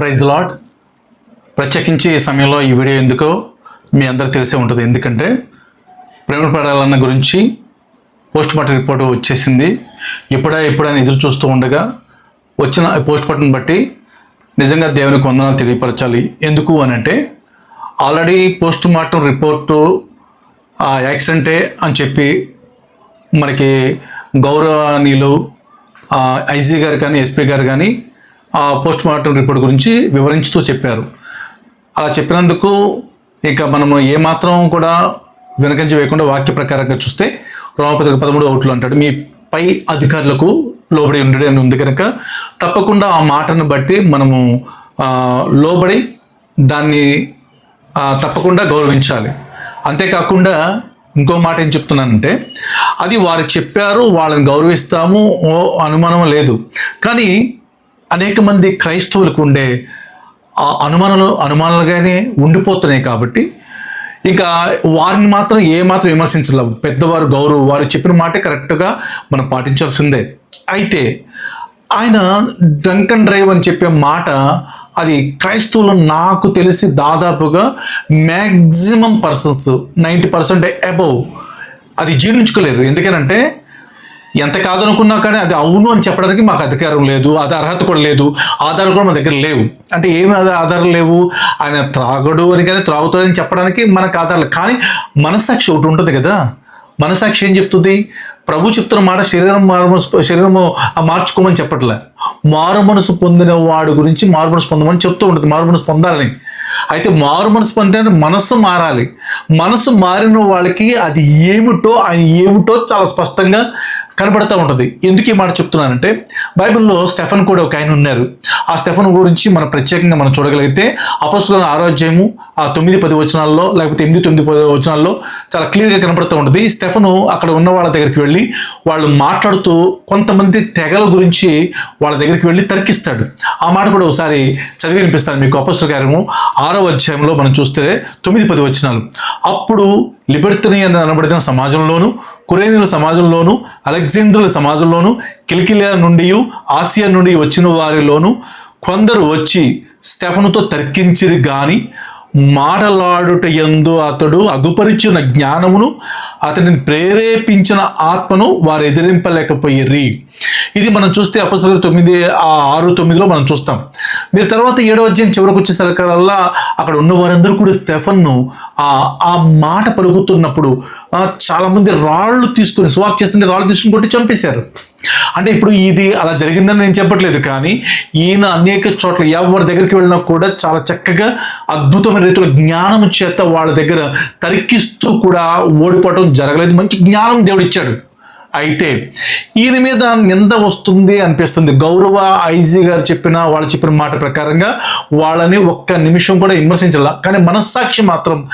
Praise lord ప్రత్యేకించి ఈ సమయంలో ఈ వీడియో ఎందుకో మీ అందరికి తెలిసే ఉంటుంది. ఎందుకంటే ప్రేమ పడాలన్న గురించి పోస్ట్ మార్టం రిపోర్ట్ వచ్చేసింది. ఎప్పుడా ఎప్పుడైనా ఎదురు చూస్తూ ఉండగా వచ్చిన పోస్ట్ మార్టం బట్టి నిజంగా దేవునికి వందనాలు తెలియపరచాలి. ఎందుకు అని అంటే ఆల్రెడీ పోస్ట్ మార్టం రిపోర్టు యాక్సిడెంటే అని చెప్పి మనకి గౌరవనీయులు ఐజీ గారు కానీ ఎస్పీ గారు కానీ ఆ పోస్ట్ మార్టం రిపోర్ట్ గురించి వివరించుతూ చెప్పారు. అలా చెప్పినందుకు ఇక మనము ఏమాత్రం కూడా వెనకంచి వేయకుండా వాక్య ప్రకారంగా చూస్తే రోమపతికి పదమూడు అవుట్లు అంటాడు మీ పై అధికారులకు లోబడి ఉండడం అని ఉంది కనుక తప్పకుండా ఆ మాటను బట్టి మనము లోబడి దాన్ని తప్పకుండా గౌరవించాలి. అంతేకాకుండా ఇంకో మాట ఏం చెప్తున్నానంటే అది వారు చెప్పారు వాళ్ళని గౌరవిస్తాము ఓ అనుమానం లేదు. కానీ అనేక మంది క్రైస్తవులకు ఉండే ఆ అనుమానాలు అనుమానాలుగానే ఉండిపోతున్నాయి కాబట్టి ఇంకా వారిని మాత్రం ఏ మాత్రం విమర్శించలేము పెద్దవారు గౌరవం వారు చెప్పిన మాటే కరెక్ట్గా మనం పాటించాల్సిందే. అయితే ఆయన డ్రంక్ అండ్ డ్రైవ్ అని చెప్పే మాట అది క్రైస్తవులు నాకు తెలిసి దాదాపుగా maximum persons ninety percent above. అది జీర్ణించుకోలేరు. ఎందుకనంటే ఎంత కాదనుకున్నా కానీ అది అవును అని చెప్పడానికి మాకు అధికారం లేదు అది అర్హత కూడా లేదు ఆధారాలు కూడా మన దగ్గర లేవు. అంటే ఏమి ఆధారాలు లేవు? ఆయన త్రాగడు అని కానీ త్రాగుతాడని చెప్పడానికి మనకు ఆధారాలు కానీ మనస్సాక్షి ఒకటి ఉంటుంది కదా? మనసాక్షి ఏం చెప్తుంది? ప్రభు చెప్తున్న మాట శరీరం మారు శరీరము మార్చుకోమని చెప్పట్లే. మారు మనసు పొందిన వాడు గురించి మారు మనసు పొందమని చెప్తూ ఉంటుంది మారు మనసు పొందాలని. అయితే మారు మనసు పొందిన మనస్సు మారాలి. మనసు మారిన వాళ్ళకి అది ఏమిటో ఆయన ఏమిటో చాలా స్పష్టంగా కనబడుతూ ఉంటుంది. ఎందుకు ఈ మాట చెప్తున్నానంటే బైబిల్లో స్టెఫన్ కూడా ఒక ఆయన ఉన్నారు. ఆ స్టెఫన్ గురించి మనం ప్రత్యేకంగా మనం చూడగలిగితే అపస్తుల ఆరోగ్యము ఆ తొమ్మిది పది వచనాల్లో లేకపోతే ఎనిమిది తొమ్మిది పది వచనాల్లో చాలా క్లియర్గా కనబడుతూ ఉంటుంది. స్టెఫను అక్కడ ఉన్న వాళ్ళ దగ్గరికి వెళ్ళి వాళ్ళు మాట్లాడుతూ కొంతమంది తెగల గురించి వాళ్ళ దగ్గరికి వెళ్ళి తర్కిస్తాడు. ఆ మాట కూడా ఒకసారి చదివి వినిపిస్తాను మీకు. అపస్తుల కార్యము ఆరో అధ్యాయంలో మనం చూస్తే తొమ్మిది పది వచనాలు. అప్పుడు లిబర్టరీ అని అనబడిన సమాజంలోను కురేనుల సమాజంలోను అలెగ్జాండ్రుల సమాజంలోను కిలికిలియా నుండి ఆసియా నుండి వచ్చిన వారిలోను కొందరు వచ్చి స్టెఫనుతో తర్కించిరి గాని మాటలాడుట ఎందు అతడు అగుపరిచిన జ్ఞానమును అతనిని ప్రేరేపించిన ఆత్మను వారు ఎదిరింపలేకపోయిర్రి ఇది మనం చూస్తే అపస్తుల తొమ్మిది ఆ ఆరు తొమ్మిదిలో మనం చూస్తాం. మీరు తర్వాత ఏడో అధ్యాయం చివరకు వచ్చేసరికల్లా అక్కడ ఉన్న వారందరూ కూడా స్టెఫన్ను ఆ మాట పలుకుతున్నప్పుడు చాలామంది రాళ్ళు తీసుకుని స్వాప్ చేస్తుంటే రాళ్ళు తీసుకుని కొట్టి చంపేశారు. అంటే ఇప్పుడు ఇది అలా జరిగిందని నేను చెప్పట్లేదు కానీ ఈయన అనేక చోట్ల ఎవరి దగ్గరికి వెళ్ళినా కూడా చాలా చక్కగా అద్భుతమైన రీతిలో జ్ఞానం చేత వాళ్ళ దగ్గర తరికిస్తూ కూడా ఓడిపోవడం జరగలేదు. మంచి జ్ఞానం దేవుడిచ్చాడు. అయితే ఈయన మీద నింద వస్తుంది అనిపిస్తుంది. గౌరవ ఐజీ గారు చెప్పిన వాళ్ళు చెప్పిన మాట ప్రకారంగా వాళ్ళని ఒక్క నిమిషం కూడా విమర్శించాల. కానీ మనస్సాక్షి మాత్రం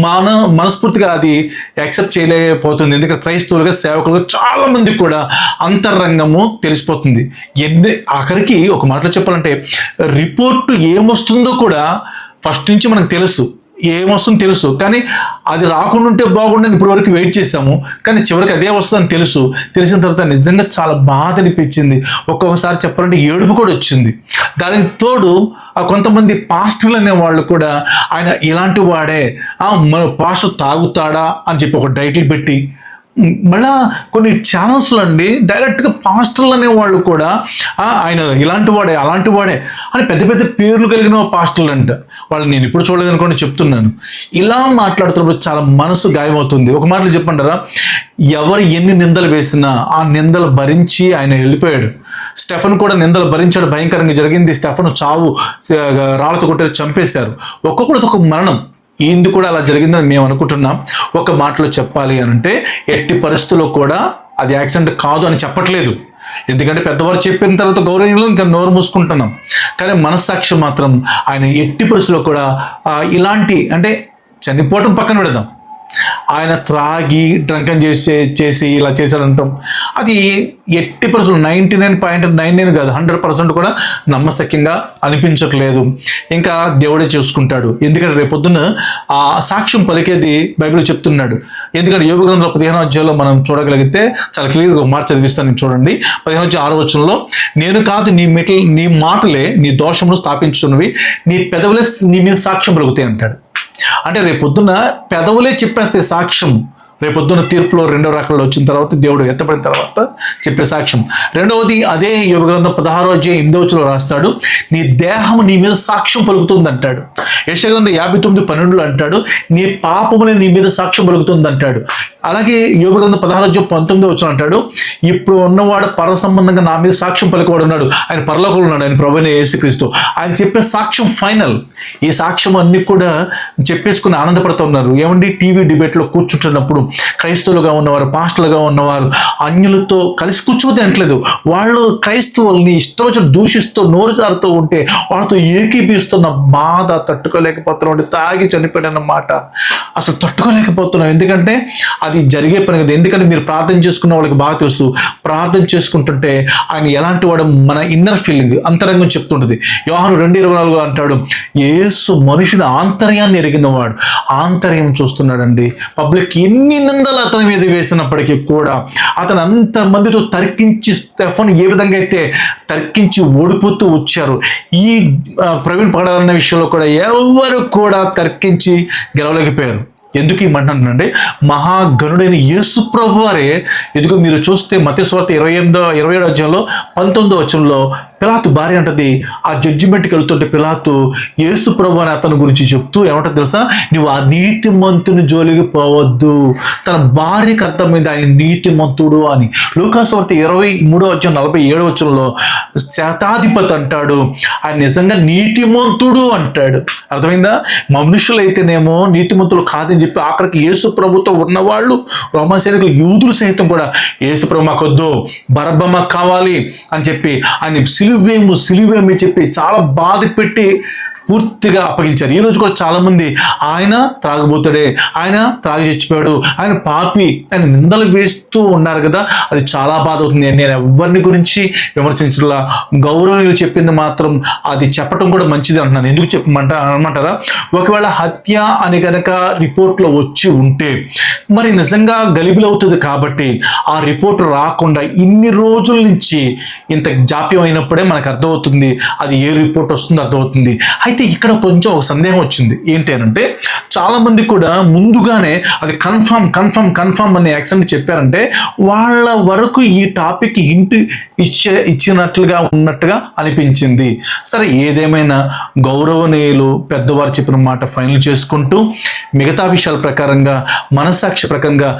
మన మనస్ఫూర్తిగా అది యాక్సెప్ట్ చేయలేకపోతుంది. ఎందుకంటే క్రైస్తవులుగా సేవకులుగా చాలామందికి కూడా అంతరంగము తెలిసిపోతుంది. ఎన్ని ఆఖరికి ఒక మాటలో చెప్పాలంటే రిపోర్టు ఏమొస్తుందో కూడా ఫస్ట్ నుంచి మనకు తెలుసు. ఏమొస్తుందో తెలుసు. కానీ అది రాకుండా ఉంటే బాగుండని ఇప్పటి వరకు వెయిట్ చేసాము కానీ చివరికి అదే వస్తుందని తెలుసు. తెలిసిన తర్వాత నిజంగా చాలా బాధ అనిపించింది. ఒక్కొక్కసారి చెప్పాలంటే ఏడుపు కూడా వచ్చింది. దానికి తోడు ఆ కొంతమంది పాస్టర్లు అనే వాళ్ళు కూడా ఆయన ఇలాంటి వాడే. మన పాస్టర్ తాగుతాడా అని చెప్పి ఒక టైటిల్ పెట్టి మళ్ళా కొన్ని ఛానల్స్లో అండి డైరెక్ట్గా పాస్టర్లు అనేవాళ్ళు కూడా ఆయన ఇలాంటి వాడే అలాంటి వాడే అని పెద్ద పెద్ద పేర్లు కలిగిన పాస్టర్లు అంట. వాళ్ళు నేను ఇప్పుడు చూడలేదు అనుకోండి చెప్తున్నాను. ఇలా మాట్లాడుతున్నప్పుడు చాలా మనసు గాయమవుతుంది. ఒక మాటలు చెప్పంటారా? ఎవరు ఎన్ని నిందలు వేసినా ఆ నిందలు భరించి ఆయన వెళ్ళిపోయాడు. స్టెఫన్ కూడా నిందలు భరించాడు. భయంకరంగా జరిగింది. స్టెఫన్ చావు రాళ్ళతో కొట్టారు చంపేశారు. ఒక్కొక్కరిది ఒక మరణం. ఏంది కూడా అలా జరిగిందని మేము అనుకుంటున్నాం. ఒక మాటలో చెప్పాలి అని అంటే ఎట్టి పరిస్థితుల్లో కూడా అది యాక్సిడెంట్ కాదు అని చెప్పట్లేదు. ఎందుకంటే పెద్దవారు చెప్పిన తర్వాత గౌరవంలో ఇంకా నోరు మూసుకుంటున్నాం. కానీ మనస్సాక్షి మాత్రం ఆయన ఎట్టి పరిస్థితుల్లో కూడా ఇలాంటి అంటే చనిపోవటం పక్కన పెడదాం. ఆయన త్రాగి డ్రంకన్ చేసి చేసి ఇలా చేశాడంటాం. అది ఎట్టి percent ninety nine point nine nine కాదు హండ్రెడ్ పర్సెంట్ కూడా నమ్మశక్యంగా అనిపించట్లేదు. ఇంకా దేవుడే చూసుకుంటాడు. ఎందుకంటే రేపొద్దున ఆ సాక్ష్యం పలికేది బైబిల్ చెప్తున్నాడు. ఎందుకంటే యోగ గ్రంథంలో పదిహేను అధ్యాయంలో మనం చూడగలిగితే చాలా క్లియర్గా ఒక మాట చదివిస్తాను నేను చూడండి. పదిహేను అధ్యాయం ఆరో వచ్చంలో నేను కాదు నీ మెటల్ నీ మాటలే నీ దోషమును స్థాపించున్నవి నీ పెదవులే నీ మీద సాక్ష్యం పలుకుతాయి అంటాడు. అంటే రేపొద్దున పెదవులే చెప్పేస్తే సాక్ష్యం. రేపొద్దున తీర్పులో రెండో రకాలు వచ్చిన తర్వాత దేవుడు ఎత్తపడిన తర్వాత చెప్పే సాక్ష్యం. రెండవది అదే యువగ్రంథం పదహారో అధ్యాయం ఎనిమిదవచలో రాస్తాడు నీ దేహం నీ మీద సాక్ష్యం పలుకుతుంది అంటాడు యశగ్రంథం యాభై తొమ్మిది పన్నెండులో అంటాడు నీ పాపముని నీ మీద సాక్ష్యం పలుకుతుంది అంటాడు అలాగే యోగ గ్రంథం పదహారు అధ్యాయం పంతొమ్మిది వచ్చిన అంటాడు ఇప్పుడు ఉన్నవాడు పర సంబంధంగా నా మీద సాక్ష్యం పలికవాడు ఉన్నాడు. ఆయన పరలోకంలో ఉన్నాడు. ఆయన ప్రభుని యేసుక్రీస్తు. ఆయన చెప్పే సాక్ష్యం ఫైనల్. ఈ సాక్ష్యం అన్ని కూడా చెప్పేసుకుని ఆనందపడుతున్నారు ఏమండి? టీవీ డిబేట్లో కూర్చుంటున్నప్పుడు క్రైస్తవులుగా ఉన్నవారు పాస్టర్లుగా ఉన్నవారు అన్యులతో కలిసి కూర్చోవద్దు అంటలేదు వాళ్ళు క్రైస్తవుల్ని ఇష్టం వచ్చి దూషిస్తూ నోరు జారుతూ ఉంటే వాళ్ళతో ఏకీపిస్తున్న బాధ తట్టుకోలేకపోతున్నాం తాగి చనిపోయిన మాట అసలు తట్టుకోలేకపోతున్నాం. ఎందుకంటే అది జరిగే పని కదా. ఎందుకంటే మీరు ప్రార్థన చేసుకున్న వాళ్ళకి బాగా తెలుసు. ప్రార్థన చేసుకుంటుంటే ఆయన ఎలాంటి వాడు మన ఇన్నర్ ఫీలింగ్ అంతరంగం చెప్తుంటుంది. యోహాను రెండు ఇరవై నాలుగు అంటాడు ఏసు మనుషుని ఆంతర్యాన్ని ఎరిగినవాడు ఆంతర్యం చూస్తున్నాడండి. పబ్లిక్ ఎన్ని నిందలు అతని మీద వేసినప్పటికీ కూడా అతను అంతమందితో తర్కించి స్టెఫన్ ఏ విధంగా అయితే తర్కించి ఓడిపోతూ వచ్చారు ఈ ప్రవీణ్ పడాలన్న విషయంలో కూడా ఎవరు కూడా తర్కించి గెలవలేకపోయారు. ఎందుకు ఈ మహాగణుడైన యేసు ప్రభు వారే ఇదిగో మీరు చూస్తే మతేశ్వార్త ఇరవై ఎనిమిదో ఇరవై ఏడో అధ్యాయంలో పంతొమ్మిదో వచనంలో పిలాతు భార్య అంటది. ఆ జడ్జిమెంట్కి వెళ్తుంటే పిలాతు యేసు ప్రభు అని అతని గురించి చెప్తూ ఏమంటో తెలుసా? నువ్వు ఆ నీతిమంతుని జోలికి పోవద్దు. తన భార్యకి అర్థమైంది ఆయన నీతిమంతుడు అని. లూకాస్వార్త ఇరవై మూడో వచ్చిన నలభై ఏడో వచ్చంలో శతాధిపతి అంటాడు. ఆయన నిజంగా నీతిమంతుడు అంటాడు. అర్థమైందా? మనుషులైతేనేమో నీతిమంతులు కాదని చెప్పి ఆఖరికి యేసు ప్రభుతో ఉన్నవాళ్ళు రోమసైనికులు యూదులు సైతం కూడా యేసు ప్రభు మాకొద్దు బరబ్బ మాకు కావాలి అని చెప్పి ఆయన సిలువేము సిలువేమి చెప్పి చాలా బాధ పెట్టి పూర్తిగా అప్పగించారు. ఈ రోజు కూడా చాలామంది ఆయన త్రాగబోతాడే ఆయన త్రాగి చచ్చిపోయాడు ఆయన పాపి ఆయన నిందలు వేస్తూ ఉన్నారు కదా అది చాలా బాధ అవుతుంది నేను ఎవరిని గురించి విమర్శించలా గౌరవనీయులు చెప్పింది మాత్రం అది చెప్పడం కూడా మంచిది అంటున్నాను. ఎందుకు చెప్పమంట అనమంటారా? ఒకవేళ హత్య అని కనుక రిపోర్ట్లో వచ్చి ఉంటే మరి నిజంగా గలిబిలవుతుంది కాబట్టి ఆ రిపోర్ట్ రాకుండా ఇన్ని రోజుల నుంచి ఇంత జాప్యం అయినప్పుడే మనకు అర్థమవుతుంది. అది ఏ రిపోర్ట్ వస్తుందో అర్థమవుతుంది. అయితే ఇక్కడ కొంచెం ఒక సందేహం వచ్చింది. ఏంటి అని అంటే చాలామంది కూడా ముందుగానే అది కన్ఫర్మ్ కన్ఫర్మ్ కన్ఫర్మ్ అనే యాక్సెంట్ చెప్పారంటే వాళ్ళ వరకు ఈ టాపిక్ హింట్ ఇచ్చే ఇచ్చినట్లుగా ఉన్నట్టుగా అనిపించింది. సరే ఏదేమైనా గౌరవనీయులు పెద్దవారు చెప్పిన మాట ఫైనల్ చేసుకుంటూ మిగతా విషయాల ప్రకారంగా మనస్సాక్షి ప్రకారంగా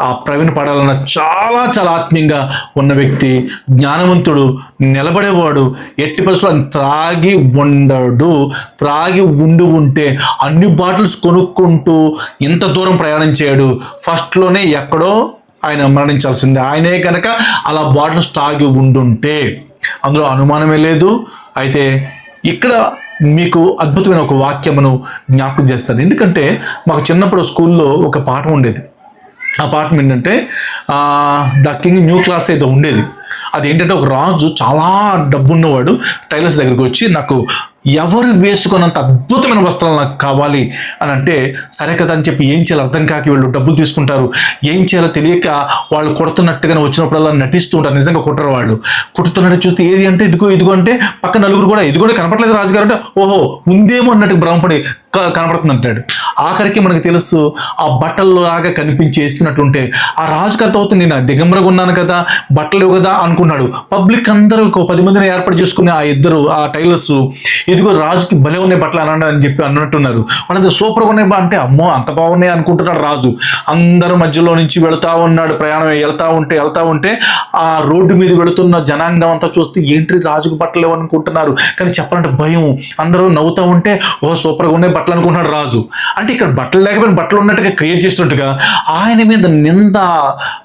ఆ ప్రవీణ్ పడాలన్న చాలా చాలా ఆత్మీయంగా ఉన్న వ్యక్తి జ్ఞానవంతుడు నిలబడేవాడు ఎట్టి పరిస్థితులు త్రాగి ఉండడు. త్రాగి ఉండి ఉంటే అన్ని బాటిల్స్ కొనుక్కుంటూ ఇంత దూరం ప్రయాణం చేయడు. ఫస్ట్లోనే ఎక్కడో ఆయన మరణించాల్సిందే. ఆయనే కనుక అలా బాటిల్స్ తాగి ఉండుంటే అందులో అనుమానమే లేదు. అయితే ఇక్కడ మీకు అద్భుతమైన ఒక వాక్యమును జ్ఞాపకం చేస్తాను. ఎందుకంటే మాకు చిన్నప్పుడు స్కూల్లో ఒక పాఠం ఉండేది. అపార్ట్మెంట్ అంటే ద కింగ్ న్యూ క్లాస్ ఏదో ఉండేది. అదేంటంటే ఒక రాజు చాలా డబ్బున్నవాడు టైలర్స్ దగ్గరికి వచ్చి నాకు ఎవరు వేసుకున్నంత అద్భుతమైన వస్త్రాలు నాకు కావాలి అని అంటే సరే కదా అని చెప్పి ఏం చేయాలి అర్థం కాక వీళ్ళు డబ్బులు తీసుకుంటారు. ఏం చేయాలో తెలియక వాళ్ళు కొడుతున్నట్టుగానే వచ్చినప్పుడల్లా నటిస్తూ ఉంటారు. నిజంగా కుట్టరు వాళ్ళు. కుట్టుతున్నట్టు చూస్తే ఏది అంటే ఇదిగో ఇదిగో అంటే పక్క నలుగురు కూడా ఇదిగోనే కనపడలేదు రాజుగారు అంటే ఓహో ఉందేమో అన్నట్టు భ్రమపడి కనపడుతుంది అంటాడు ఆఖరికి మనకు తెలుసు ఆ బట్టల్లో లాగా కనిపించి వేస్తున్నట్టుంటే ఆ రాజుకి అర్థమవుతుంది నేను దిగంబరగా ఉన్నాను కదా బట్టలు కదా అనుకున్నాడు. పబ్లిక్ అందరూ ఒక పది మందిని ఏర్పాటు చేసుకునే ఆ ఇద్దరు ఆ టైలర్స్ ఇదిగో రాజుకి భలే ఉన్నాయి బట్టలు అనండి అని చెప్పి అన్నట్టున్నారు. వాళ్ళంతా సూపర్గా ఉన్నాయి బా అంటే అమ్మో అంత బాగున్నాయి అనుకుంటున్నాడు రాజు. అందరు మధ్యలో నుంచి వెళుతా ఉన్నాడు ప్రయాణం వెళ్తా ఉంటే వెళ్తా ఉంటే ఆ రోడ్డు మీద వెళుతున్న జనాంగం అంతా చూస్తే ఏంటి రాజుకు బట్టలు అనుకుంటున్నారు? కానీ చెప్పాలంటే భయం. అందరూ నవ్వుతా ఉంటే ఓ సూపర్గా ఉన్నాయి బట్టలు. అనుకుంటున్నాడు రాజు. అంటే ఇక్కడ బట్టలు లేకపోయినా బట్టలు ఉన్నట్టుగా క్రియేట్ చేస్తున్నట్టుగా ఆయన మీద నింద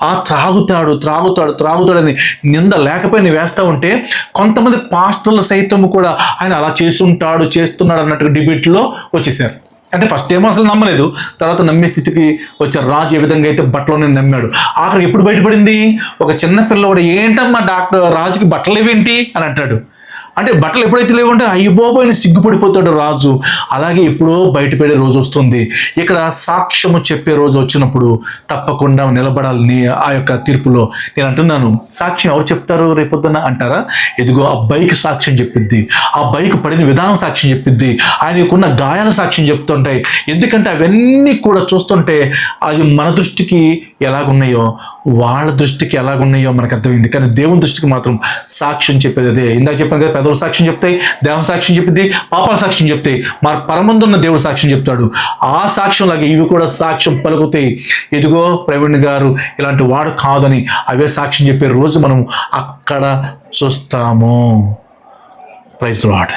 ఆ త్రాగుతాడు త్రాగుతాడు త్రాగుతాడని నింద లేకపోయినా వేస్తా ఉంటే కొంతమంది పాస్టర్లు సైతం కూడా ఆయన అలా చేస్తుంటాడు చేస్తున్నాడు అన్నట్టుగా డిబేట్లో వచ్చేసారు. అంటే ఫస్ట్ ఏమో అసలు నమ్మలేదు. తర్వాత నమ్మే స్థితికి వచ్చారు. రాజు ఏ విధంగా అయితే బట్టలోనే నమ్మాడు. ఆఖరికి ఎప్పుడు బయటపడింది? ఒక చిన్న పిల్లవాడు ఏంటమ్మా డాక్టర్? రాజుకి బట్టలు ఇవేంటి అని అంటాడు. అంటే బట్టలు ఎప్పుడైతే లేవంటే అయ్యిపోయిన సిగ్గుపడిపోతాడు రాజు. అలాగే ఎప్పుడో బయటపడే రోజు వస్తుంది. ఇక్కడ సాక్ష్యము చెప్పే రోజు వచ్చినప్పుడు తప్పకుండా నిలబడాలని ఆ యొక్క తీర్పులో. నేను అంటున్నాను సాక్ష్యం ఎవరు చెప్తారు రేపొద్దున అంటారా? ఎదుగో ఆ బైక్ సాక్ష్యం చెప్పిద్ది. ఆ బైక్ పడిన విధానం సాక్ష్యం చెప్పిద్ది. ఆయనకున్న గాయాల సాక్ష్యం చెప్తుంటాయి. ఎందుకంటే అవన్నీ కూడా చూస్తుంటే అది మన దృష్టికి ఎలాగున్నాయో వాళ్ళ దృష్టికి ఎలాగున్నాయో మనకు అర్థమైంది. కానీ దేవుని దృష్టికి మాత్రం సాక్ష్యం చెప్పేది అదే. ఇందాక చెప్పాను కదా పెదవుల సాక్ష్యం చెప్తాయి దేవ సాక్ష్యం చెప్పింది పాపాల సాక్ష్యం చెప్తాయి మన పరమందున్న దేవుడు సాక్ష్యం చెప్తాడు. ఆ సాక్ష్యం లాగా ఇవి కూడా సాక్ష్యం పలుకుతాయి. ఎదుగో ప్రవీణ్ గారు ఇలాంటి వాడు కాదని అవే సాక్ష్యం చెప్పే రోజు మనం అక్కడ చూస్తాము. Praise lord